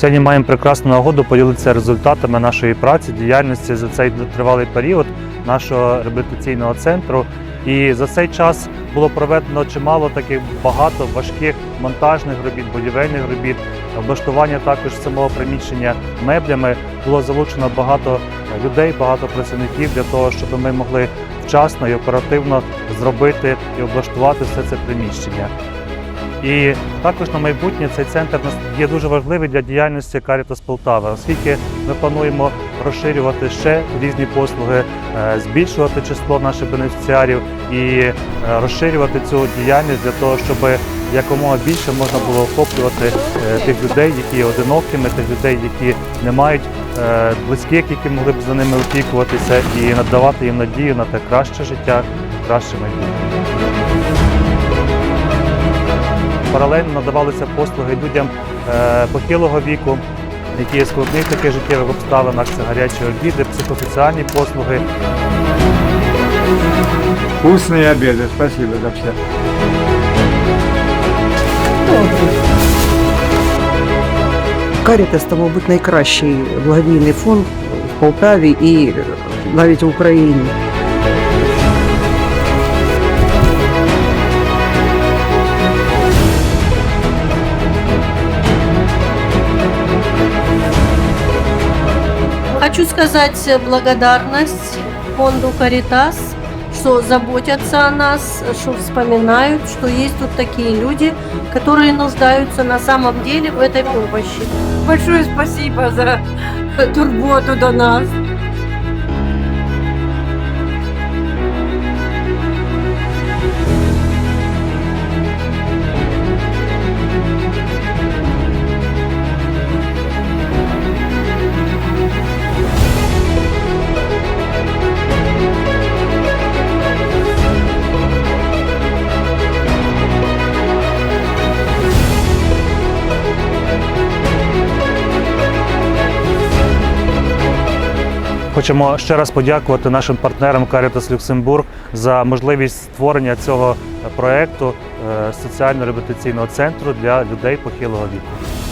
Сьогодні маємо прекрасну нагоду поділитися результатами нашої праці, діяльності за цей тривалий період нашого реабілітаційного центру. І за цей час було проведено чимало таких багато важких монтажних робіт, будівельних робіт, облаштування також самого приміщення меблями. Було залучено багато людей, багато працівників для того, щоб ми могли вчасно і оперативно зробити і облаштувати все це приміщення. І також на майбутнє цей центр є дуже важливий для діяльності Caritas Полтава, оскільки ми плануємо розширювати ще різні послуги, е, збільшувати число наших бенефіціарів і е, розширювати цю діяльність для того, щоб якомога більше можна було охоплювати е, тих людей, які є одинокими, тих людей, які не мають близьких, які могли б за ними опікуватися, і надавати їм надію на те краще життя, краще майбутнє. Паралельно надавалися послуги людям е, похилого віку, які є складних таких життєвих обставинах, це гарячі обіди, психосоціальні послуги. Вкусные обеды, спасибо за все. Карітас, то, мабуть, найкращий благодійний фонд в Полтаві і навіть в Україні. Хочу сказать благодарность фонду Каритас, что заботятся о нас, что вспоминают, что есть тут такие люди, которые нуждаются на самом деле в этой помощи. Большое спасибо за турботу до нас. Хочемо ще раз подякувати нашим партнерам Caritas Люксембург за можливість створення цього проекту е, соціально-реабілітаційного центру для людей похилого віку.